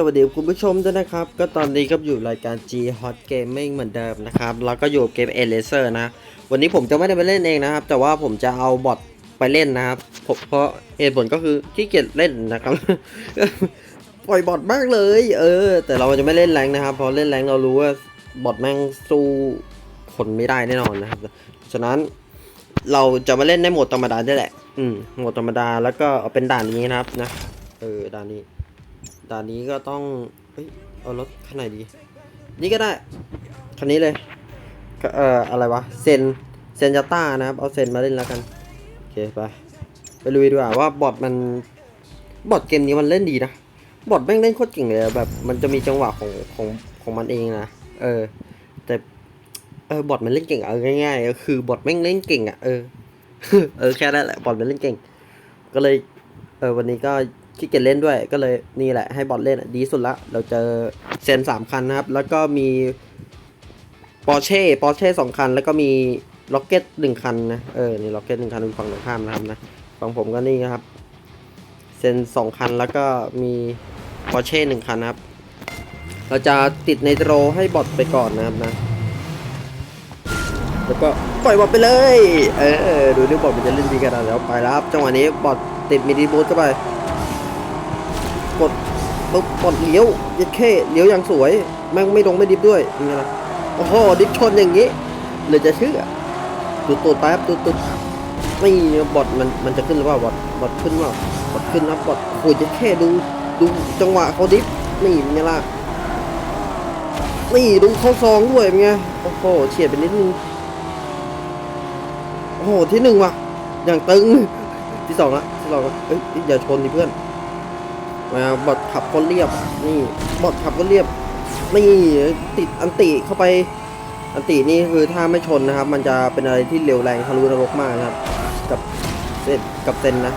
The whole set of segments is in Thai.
สวัสดีคุณผู้ชมด้วยนะครับ ก็ตอนนี้ก็อยู่รายการ G Hot Gaming เหมือนเดิมนะครับ แล้วก็อยู่เกม e l a s e r นะ วันนี้ผมจะไม่ได้ไปเล่นเองนะครับ แต่ว่าผมจะเอาบอทไปเล่นนะครับผมเพราะเหตุผลก็คือขี้เกียจเล่นนะครับ ปล่อยบอทมากเลย เออ แต่เราจะไม่เล่นแรงนะครับเพราะเล่นแรงเรารู้ว่าบอทแม่งสู้คนไม่ได้แน่นอนนะครับ ฉะนั้นเราจะมาเล่นในโหมดธรรมดาได้แหละ อืม โหมดธรรมดาแล้วก็เอาเป็นด่านนี้นะครับนะ เออ ด่านนี้ ด่านนี้ก็ต้องเฮ้ยเอารถคันไหนดี นี่ก็ได้คันนี้เลยเอ่ออะไรวะเซนเซนยาต้านะครับ เอาเซนมาเล่นแล้วกันโอเคไปไปลุยดีกว่าว่าบอทมันบอทเกมนี้มันเล่นดีนะบอทแม่งเล่นโคตรเก่งเลยแบบมันจะมีจังหวะของของของมันเองนะเออ แต่เออบอทมันเล่นเก่งเอาง่ายๆก็คือบอทแม่งเล่นเก่งอะเออเออแค่นั้นแหละบอทมันเล่นเก่ง ก็เลยเออวันนี้ก็ ขี้เกียจเล่นด้วย ก็เลยนี่แหละให้บอทเล่นดีสุดละ เราเจอเซนสามคันนะครับ แล้วก็มีปอร์เช่ปอร์เช่สองคัน แล้วก็มีล็อกเก็ตหนึ่งคันนะ เออ นี่ล็อกเก็ตหนึ่งคันอยู่ฝั่งตรงข้ามนะครับนะฝั่งผมก็นี่นะครับ เซนสองคัน แล้วก็มีปอร์เช่หนึ่งคันนะครับ เราจะติดในโรให้บอทไปก่อนนะครับนะแล้วก็ปล่อยบอทไปเลย เออ ดูดิบอทมันจะเล่นดีขนาดไหนแล้วไปแล้วครับจังหวะนี้บอทติดมินิบูทเข้าไป ปุ๊บบอทเลี้ยวยัดเข้เลี้ยวอย่างสวยแม่งไม่ลงไม่ดิฟด้วยนี่ไงล่ะโอ้โหดิฟชนอย่างนี้เลยจะเชื่อตูดตูดแป๊บตูดตูดนี่บอทมันมันจะขึ้นหรือเปล่าบอทบอทขึ้นเปล่าบอทขึ้นนะบอทโอ้โหยัดเข้ดูดูจังหวะเขาดิฟนี่เป็นไงล่ะนี่ดูเข้าซองด้วยเป็นไงโอ้โหเฉียดไปนิดนึงโอ้โหที่หนึ่งว่ะอย่างตึงที่สองละที่สองละเอ้ยอย่าชนดิเพื่อน มาบอดขับคนเรียบนี่บอดขับคนเรียบนี่ติดอันติเข้าไปอันตินี่คือถ้าไม่ชนนะครับ มันจะเป็นอะไรที่เร็วแรงทะลุนรกมากนะครับ กับเซนกับเซนนะ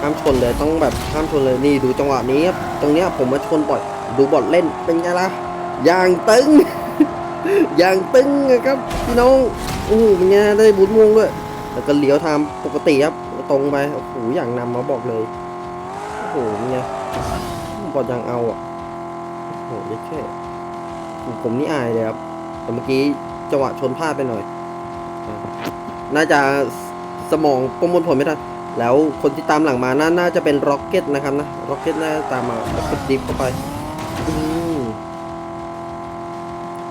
ห้ามชนเลยต้องแบบห้ามชนเลยนี่ดูจังหวะนี้ครับตรงเนี้ยผมมาชนบอยดูบอดเล่นเป็นไงล่ะอย่างตึง อย่างตึงนะครับพี่น้องโอ้โหเป็นไงได้บุญม่วงด้วยแล้วก็เลี้ยวทางปกติครับตรงไปโอ้โหอย่างนำมาบอกเลย โหเนไงบอดยังเอาอะโอ้โหเยัดแค่ผมนี่อายเลยครับ แต่เมื่อกี้จังหวะชนพลาดไปหน่อย น่าจะสมองประมวลผลไม่ทันแล้วคนที่ตามหลังมาน่านาจะเป็นร็อกเก็ตนะครับนะร็อกเก็ตน่าจะตามมาแล้วก็ดิฟเข้าไป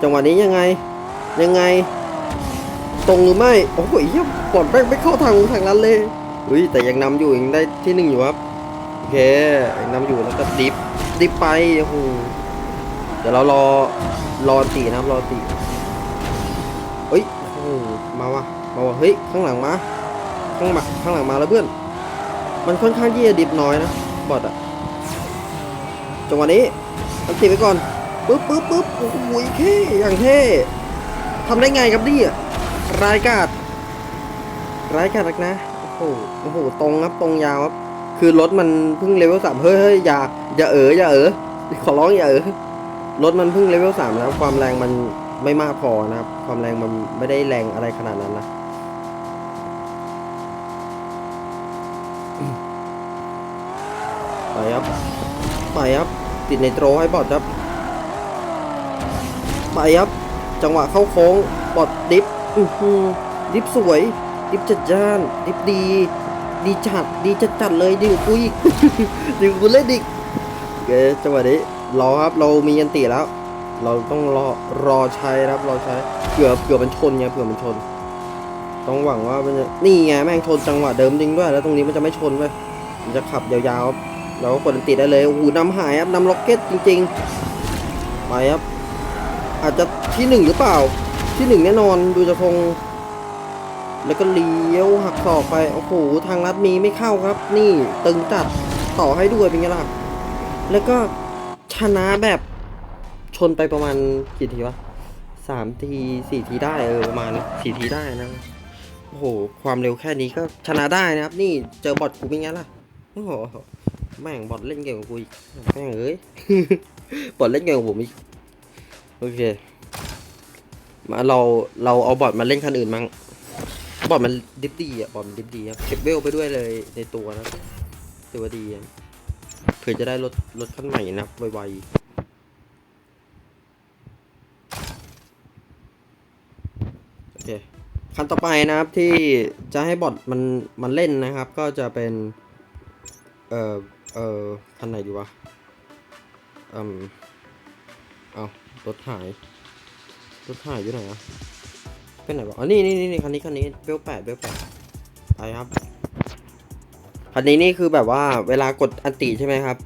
จังหวะนี้ยังไง ยังไง ตรงหรือไม่ โอ้โหเฮียปลดแม่งไม่เข้าทางทางนั้นเลยอุ้ยแต่ยังนำอยู่ยังได้ที่หนึ่งอยู่ครับ อเคยังนำอยู่แล้วก็ดิฟดิฟไปโอ้โหเดี๋ยวเรารอรอตีนะครับรอตีเฮ้ยโอ้โหมาว่ะมาว่ะเฮ้ยข้างหลังมาข้างหลังข้างหลังมาแล้วเพื่อน มันค่อนข้างที่จะดิบน้อยนะบอดอะจังหวะนี้อันติดไปก่อนปึ๊บปึ๊บปึ๊บโอ้โหเท่อย่างเท่ทำได้ไงครับนี่อะรายกาดรายกาดนักนะโอ้โหโอ้โหตรงครับตรงยาวครับ คือรถมันเพิ่งเลเวลสามเฮ้ยเฮ้ยอย่าอย่าเอ๋ออย่าเอ๋อขอร้องอย่าเอ๋อรถมันเพิ่งเลเวลสามแล้วความแรงมันไม่มากพอนะครับ ความแรงมันไม่ได้แรงอะไรขนาดนั้นนะไปครับไปครับติดในโตรให้บอดครับไปครับจังหวะเข้าโค้งบอดดิฟอือหือดิฟสวย ดิฟจัดจ้าน ดิฟดี ดีจัดดีจัดจัดเลยดิวกูอีกดิวกูเล่นอีกโอเคจังหวะนี้รอครับเรามียันตีแล้ว เราต้องรอรอใช้ครับรอใช้เผื่อเผื่อมันชนไงเผื่อมันชน ต้องหวังว่ามันจะนี่ไงแม่งชนจังหวะเดิมจริงด้วย แล้วตรงนี้มันจะไม่ชนเว้ยมันจะขับยาวๆเราก็กดอันติดได้เลยโอ้โหนำหายครับนำล็อกเก็ตจริง ๆ ไปครับ อาจจะที่หนึ่งหรือเปล่าที่หนึ่งแน่นอนดูจะคง แล้วก็เลี้ยวหักศอกไป โอ้โห ทางลัดมีไม่เข้าครับ นี่ตึงจัดต่อให้ด้วยเป็นไงล่ะแล้วก็ชนะแบบชนไปประมาณกี่ทีวะสามทีสี่ทีได้เออประมาณสี่ทีได้นะ โอ้โห ความเร็วแค่นี้ก็ชนะได้นะครับ นี่เจอบอทกูเป็นไงล่ะ โอ้โห แม่งบอทเล่นเก่งกว่ากูอีก แม่งเอ้ย บอทเล่นเก่งกว่าผมอีก โอเค มาเราเราเอาบอทมาเล่นคันอื่นมั้ง บอทมันดิฟดีอะบอทมันดิฟดีครับเก็บเวลไปด้วยเลยในตัวนะถือว่าดีเคเพื่อจะได้รถรถคันใหม่นะไวๆโอเคคันต่อไปนะครับที่จะให้บอทมันมันเล่นนะครับ ก็จะเป็น เอ่อ เอ่อคันไหนดีวะอืมเอารถหายรถหายอยู่ไหนอะ เป็นไหนวะอ๋อนี่นี่นี่คันนี้คันนี้เบลแปดเบลแปดไปครับคันนี้นี่คือแบบว่าเวลากดอันติใช่ไหมครับ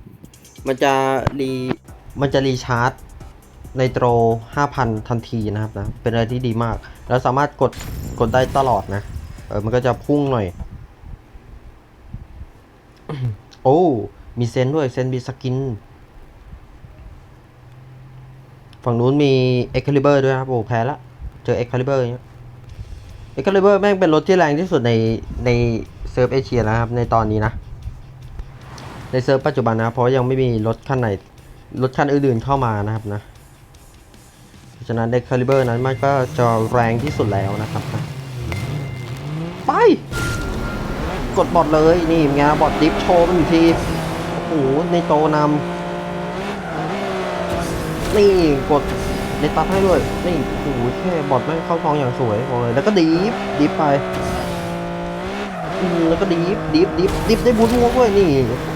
มันจะรีมันจะรีชาร์จในโตร 5,000 ทันทีนะครับนะ เป็นอะไรที่ดีมาก แล้วสามารถกดกดได้ตลอดนะ เออ มันก็จะพุ่งหน่อย โอ้ มีเซนด้วย เซนมีสกิน ฝั่งนู้นมี Excalibur ด้วยครับ โอ้ แพ้ละ เจอ Excalibur อย่างเงี้ย Excalibur แม่งเป็นรถที่แรงที่สุดในในเซิร์ฟเอเชียนะครับ ในตอนนี้นะ ในเซิร์ฟปัจจุบันนะ เพราะยังไม่มีรถคันไหน รถคันอื่นๆเข้ามานะครับนะเพราะฉะนั้น Excalibur นั้นมันก็จะแรงที่สุดแล้วนะครับนะไป กดบอทเลยนี่ไงบอทดิฟโชว์มันอีกทีโอ้โหในโตนำนี่กด ในตัดให้ด้วย นี่โอ้โหแค่บอทแม่เข้าซองอย่างสวยบอกเลยแล้วก็ดีฟดีฟไปอืมแล้วก็ดีฟดีฟดีฟดีฟได้บูทงวกด้วยนี่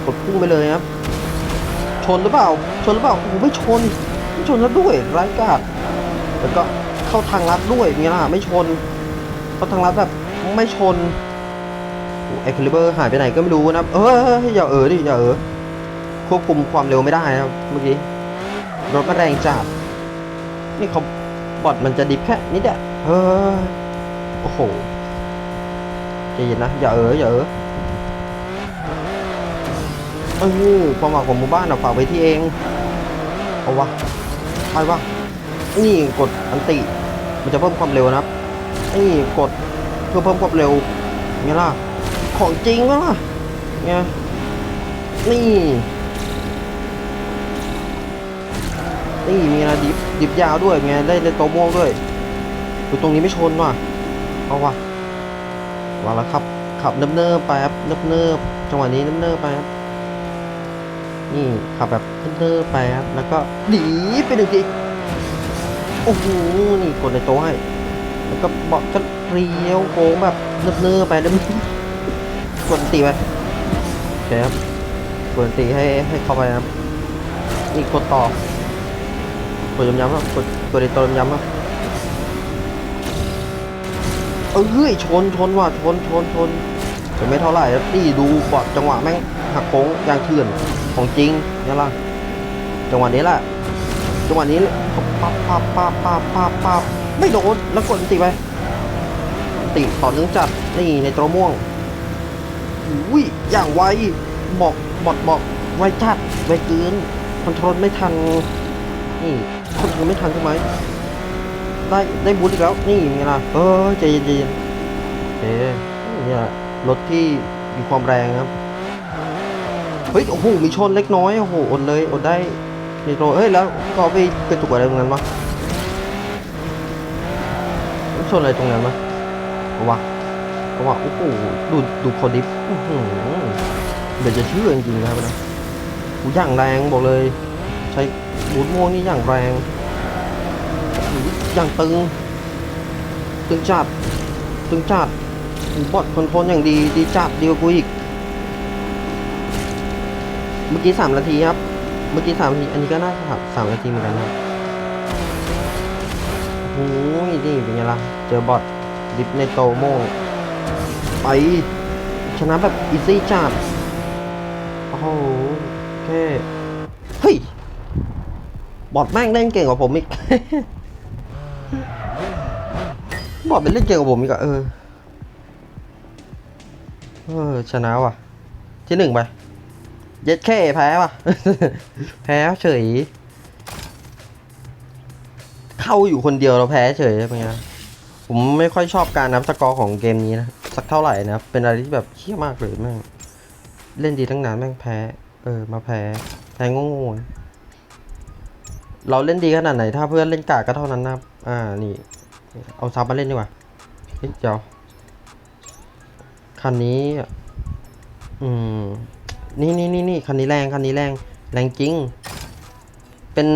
กดพุ่งไปเลยครับ ชนหรือเปล่า ชนหรือเปล่าโอ้โหไม่ชนไม่ชนแล้วด้วยไร้กาดแล้วก็เข้าทางลัดด้วยนี่ยนะไม่ชนเข้าทางลัดแบบไม่ชนไอคลิเบอร์หายไปไหนก็ไม่รู้นะครับเอออย่าเออดิอย่าเออควบคุมความเร็วไม่ได้นะครับเมื่อกี้รถมันแรงจัด นี่เขาบอดมันจะดิฟแค่นิดเดียวเฮ้ยโอ้โหใจเย็นนะ อย่าเอออย่าเออเออความหวังของหมู่บ้านเอะฝากไว้ที่เอง เอาวะไปวะนี่กดอันติ มันจะเพิ่มความเร็วนะครับนี่กดเพื่อเพิ่มความเร็วไงล่ะ ของจริงวะล่ะไงนี่ นี่มี อะไรดิฟดิฟยาวด้วยไงได้ในโตวม่วงด้วยอยู่ตรงนี้ไม่ชนว่ะเอาว่ะวางแล้วครับ ขับเนิบๆไปครับเนิบๆจังหวะนี้เนิบๆไปครับนี่ขับแบบเนิบๆไปครับแล้วก็ดีไปหนึ่งทีโอ้โหนี่กดในโต๊ะให้แล้วก็บาะก็เรียวโค้งแบบเนิบๆไปแล้วกดตีไปโอเคครับกดตีให้ให้เข้าไปครับนี่กดต่อ ดยำๆครับกดกดในตัวย้ำๆครับเออเฮ้ยชนชนว่ะชนชนชนแต่ไม่เท่าไหร่ครับนี่ดูบอดจังหวะแม่งหักโค้งยางเถื่อนของจริงเนี่ยล่ะจังหวะนี้แหละจังหวะนี้ปั๊บปั๊บปั๊บปั๊บปั๊บปั๊บไม่โดนแล้วกดติไปติต่อเนื่องจัดนี่ในตัวม่วงอุ้ยอย่างไวบอกบอดบอกไวจัดไวเกินคอนโทรลไม่ทันนี่ ยังไม่ทันใช่ไหมได้ได้บูทอีกแล้วนี่ไงล่ะเออใจเย็นใจเย็นเอ๊ะนี่แหละรถที่มีความแรงครับเฮ้ยโอ้โหมีชนเล็กน้อยโอ้โหอดเลยอดได้นี่โตเฮ้ยแล้วก็ไปกระตุกอะไรตรงนั้นวะชนอะไรตรงนั้นวะเอาวะเอาวะโอ้โหดูดูคอดิฟอื้อหือเดี๋ยวจะเชื่อจริงๆนะครับนะกูย่างแรงบอกเลย ใช้ บูทม่วงนี่อย่างแรง อย่างตึง ตึงจัด ตึงจัดบอดคอนโทรลอย่างดี ดีจัดดีกว่ากูอีก เมื่อกี้สามนาทีครับ เมื่อกี้สามนาที อันนี้ก็น่าจะสามนาทีเหมือนกันครับโอ้ยนี่เป็นไงล่ะ เจอบอทดิฟในโตโมไป ชนะแบบอีซี่จัดโอ้โหแค่เฮ้ย บอดแม่งเล่นเก่งกว่าผมอีก บอดเป็นเล่นเก่งกว่าผมอีกอะเออ เออ ชนะว่ะ ที่หนึ่งไป เย็ดแค่แพ้ว่ะ แพ้เฉย เข้าอยู่คนเดียวเราแพ้เฉยเป็นไงผมไม่ค่อยชอบการนับสกอร์ของเกมนี้นะ สักเท่าไหร่นะ เป็นอะไรที่แบบเชี่ยมากเลยแม่ง เล่นดีทั้งนานแม่งแพ้ เออ มาแพ้ แพ้งงๆ เราเล่นดีขนาดไหน ถ้าเพื่อนเล่นกาก็เท่านั้นนะครับ อ่า นี่ เอาซับมาเล่นดีกว่าเฮ้ยเดี๋ยว คันนี้ อืม นี่นี่นี่นี่คันนี้แรง คันนี้แรง แรงจริง เป็น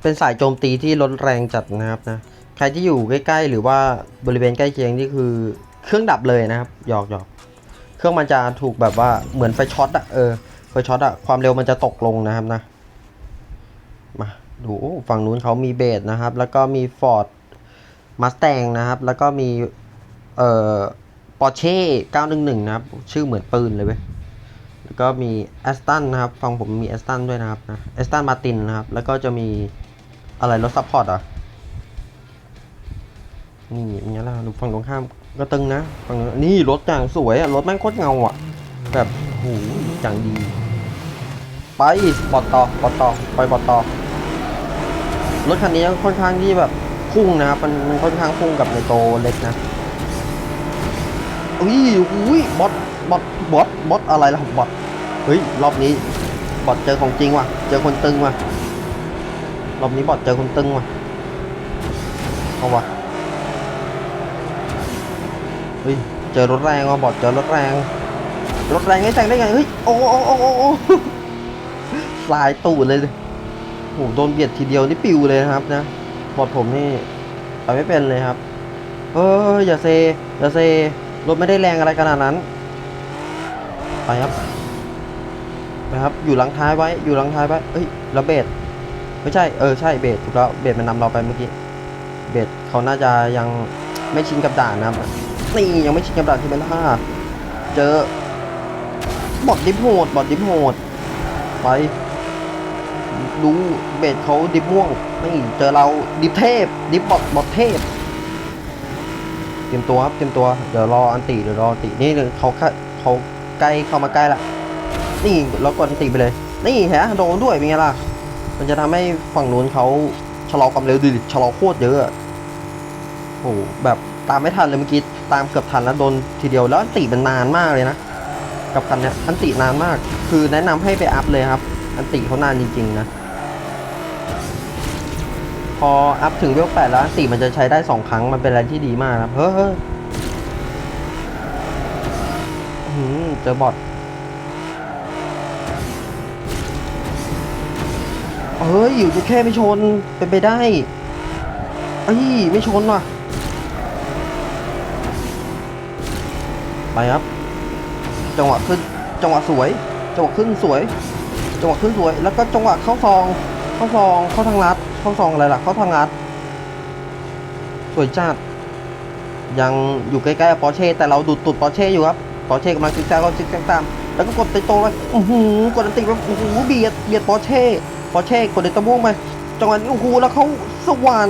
เป็นสายโจมตีที่ลดแรงจัดนะครับนะ ใครที่อยู่ใกล้ๆ หรือว่าบริเวณใกล้เคียงนี่คือ เครื่องดับเลยนะครับ หยอกหยอก เครื่องมันจะถูกแบบว่า เหมือนไฟช็อตอะเออ ไฟช็อตอะความเร็วมันจะตกลงนะครับนะ มา ดูฝั่งนู้นเขามีเบสนะครับ แล้วก็มีฟอร์ดมาส t ตงนะครับ แล้วก็มีเอ่อปอร์เช่911 นะครับ ชื่อเหมือนปืนเลยเว้ยแล้วก็มีแอสตันนะครับฟังผมมีแอสตันด้วยนะครับนะแอสตันมาตินนะครับ แล้วก็จะมีอะไรรถซัพพอร์ตอะนี่อย่างเงี้ยล่ะดูฝั่งตรงข้ามก็ตึงนะฝั่งนะนี่รถอย่างสวยอะรถแม่งโคตรเงาอะ แบบโหจังดี ไปบอดต่อบอดต่อไปบอดต่อ รถคันนี้ค่อนข้างที่แบบพุ่งนะครับ มันมันค่อนข้างพุ่งกับในโตเล็กนะอุ้ยอุ้ยบอทบอทบอทบอทอะไรล่ะบอทเฮ้ยรอบนี้บอทเจอของจริงว่ะ เจอคนตึงว่ะรอบนี้บอทเจอคนตึงว่ะเอาว่ะเฮ้ยเจอรถแรงว่ะบอทเจอรถแรงรถแรงไอ้แซงได้ไงเฮ้ยโอ้โอ้โอ้โอ้สายตูดเลย โหโดนเบียดทีเดียวนี่ปิวเลยนะครับนะบอดผมนี่ไปไม่เป็นเลยครับ เอออย่าเซอย่าเซรถไม่ได้แรงอะไรขนาดนั้น ไปครับไปครับ อยู่หลังท้ายไว้ อยู่หลังท้ายไว้เอ้ยแล้วเบสไม่ใช่ เออใช่เบสถูกแล้วเบสมันนำเราไปเมื่อกี้ เบสเขาน่าจะยังไม่ชินกับด่านนะครับนี่ยังไม่ชินกับด่านที่เป็นท่าเจอบอดดิฟโหดบอดดิฟโหดไป ดูเบสเขาดิบม่วง ไม่เจอเราดิบเทพ ดิบบอดบอดเทพ เตรียมตัวครับเตรียมตัว เดี๋ยวรออันติเดี๋ยวรออันตินี่เขาเขาใกล้เข้ามาใกล้ละนี่เรากดอันติไปเลย นี่ฮะโดนด้วยเป็นไงล่ะ มันจะทำให้ฝั่งนู้นเขาชะลอความเร็วดิชะลอโคตรเยอะโอ้โหแบบตามไม่ทันเลยเมื่อกี้ตามเกือบทันแล้วโดนทีเดียวแล้วอันติมันนานมากเลยนะ กับคันเนี้ยอันตินานมาก คือแนะนำให้ไปอัพเลยครับ อันติเขานานจริง ๆ นะ พออัพถึงเวลแปดแล้วอันติมันจะใช้ได้สองครั้งมันเป็นอะไรที่ดีมากครับเฮ้ยเฮ้ยอื้อหือเจอบอทเฮ้ยอยู่จะแค่ไม่ชน เป็นไปได้เอ้ยไม่ชนว่ะ ไปครับ จังหวะขึ้น จังหวะสวย จังหวะขึ้นสวย จังหวะขึ้นสวย แล้วก็จังหวะเข้าซอง เข้าซอง เข้าทางลัด เข้าซองอะไรล่ะ เข้าทางลัด สวยจัด ยังอยู่ใกล้ๆกับปอร์เช่ แต่เราดูดตุดปอร์เช่อยู่ครับ ปอร์เช่กำลังซิกแซกก็ซิกแซกตาม แล้วก็กดติดโตไปโอ้โหกดอันติไปโอ้โหเบียด เบียดปอร์เช่ ปอร์เช่กดเดตะม่วงไป จังหวะนี้โอ้โหแล้วเขาสว่าน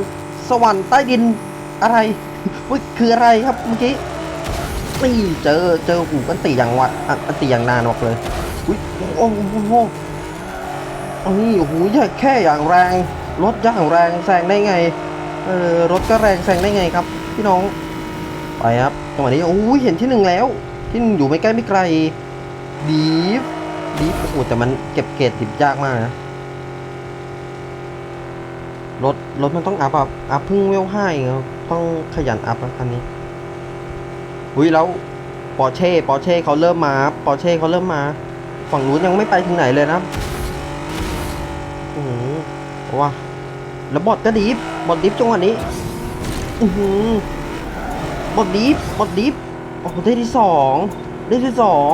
สวรรค์ใต้ดินอะไรเฮ้ยคืออะไรครับเมื่อกี้นี่เจอเจอหูกันตีอย่างวัดอันตีอย่างนานบอกเลยอุ้ยโอ้โห โอ้โหอันนี้โอ้โหแค่แค่อย่างแรง รถอย่างแรงแซงได้ไง เออรถก็แรงแซงได้ไงครับ พี่น้อง ไปครับจังหวะนี้โอ้ยเห็นที่หนึ่งแล้ว ที่หนึ่งอยู่ไม่ใกล้ไม่ไกล ดีฟดีฟโอ้โหแต่มันเก็บเกรดดิบยากมากนะ รถรถมันต้องอัพอัพอัพพิ่งเวลห้าเองต้องขยันอัพนะคันนี้อุ้ยแล้วปอร์เช่ปอร์เช่เขาเริ่มมาปอร์เช่เขาเริ่มมา ฝั่งนู้นยังไม่ไปถึงไหนเลยนะ ว้าแล้วบอดก็ดิฟบอดดิฟจังหวะนี้อือหือบอดดิฟบอดดิฟโอ้โหได้ที่สองได้ที่สอง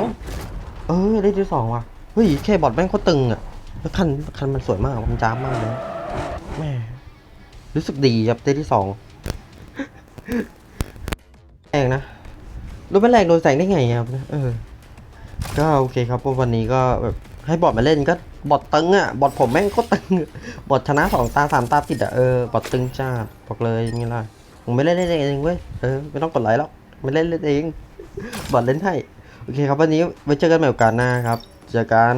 เออได้ที่สองว่ะเฮ้ยแค่บอดแม่งโคตรตึงอะแล้วคันคันมันสวยมากมันจ้ามากเลยแม่รู้สึกดีครับได้ที่สองแองนะรู้เป็นแรงโดนแสงได้ไงครับเออก็โอเคครับวันนี้ก็แบบ ให้บอทมาเล่นก็บอทตึงอะบอทผมแม่งก็ตึงบอทชนะสองตาสามตาติดอะเออบอทตึงจ้าบอกเลยนี่ล่ะผมไม่เล่นเล่นเองเว้ยเออไม่ต้องกดไลค์หรอกไม่เล่นเล่นเองบอทเล่นให้โอเคครับวันนี้ไว้เจอกันใหม่โอกาสหน้าครับเจอกัน